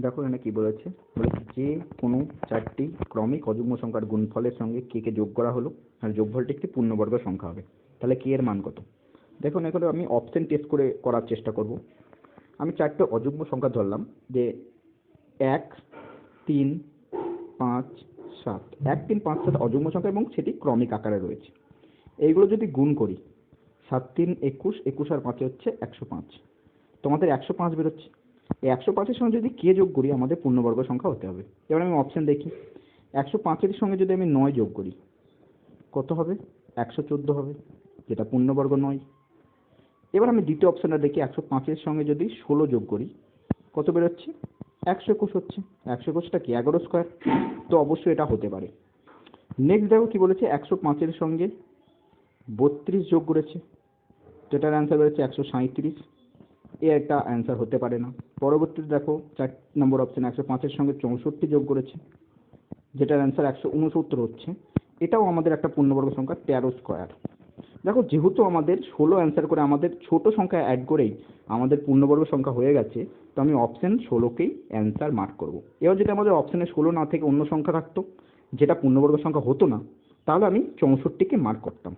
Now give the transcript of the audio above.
দেখো এখানে কি বলেছে? বলেছে যে কোনো চারটি ক্রমিক অযুগ্ম সংখ্যার গুণফলের সঙ্গে কে কে যোগ করা হলো? আর যোগফলটি একটি পূর্ণবর্গ সংখ্যা হবে। তাহলে কে এর মান কত? দেখুন, এখানে আমি অপশন টেস্ট করে করার চেষ্টা করব। আমি চারটে অযুগ্ম সংখ্যা ধরলাম যে এক, তিন, পাঁচ, সাত। এক, তিন, পাঁচ, সাত অযুগ্ম সংখ্যা এবং সেটি ক্রমিক আকারে রয়েছে। এইগুলো যদি গুণ করি, সাত, তিন, একুশ একুশ আর পাঁচে হচ্ছে একশো পাঁচ। তোমাদের একশো পাঁচ বেরোচ্ছে। একশো পাঁচের সঙ্গে যদি কে যোগ করি, আমাদের পূর্ণবর্গ সংখ্যা হতে হবে। এবার আমি অপশন দেখি। একশো পাঁচের সঙ্গে যদি আমি নয় যোগ করি, কত হবে? একশো চোদ্দ হবে, যেটা পূর্ণবর্গ নয়। এবার আমি দ্বিতীয় অপশনটা দেখি। একশো পাঁচের সঙ্গে যদি ষোলো যোগ করি, কত বেরোচ্ছে? একশো একুশ হচ্ছে। একশো একুশটা কি? এগারো স্কোয়ার তো অবশ্যই এটা হতে পারে। নেক্সট দেখো কি বলেছে? একশো পাঁচের সঙ্গে বত্রিশ যোগ করেছে। যেটার অ্যান্সার বেরোচ্ছে একশো সাঁইত্রিশ। এ একটা অ্যান্সার হতে পারে না। পরবর্তীতে দেখো, চার নম্বর অপশন একশো পাঁচের সঙ্গে চৌষট্টি যোগ করেছে, যেটার অ্যান্সার একশো উনসত্তর হচ্ছে। এটাও আমাদের একটা পূর্ণবর্গ সংখ্যা, তেরো স্কোয়ার দেখো, যেহেতু আমাদের ষোলো অ্যান্সার করে আমাদের ছোট সংখ্যা অ্যাড করেই আমাদের পূর্ণবর্গ সংখ্যা হয়ে গেছে, তো আমি অপশান ষোলোকেই অ্যান্সার মার্ক করব। এবার যদি আমাদের অপশানে ষোলো না থেকে অন্য সংখ্যা থাকতো, যেটা পূর্ণবর্গ সংখ্যা হতো না, তাহলে আমি চৌষট্টিকে মার্ক করতাম।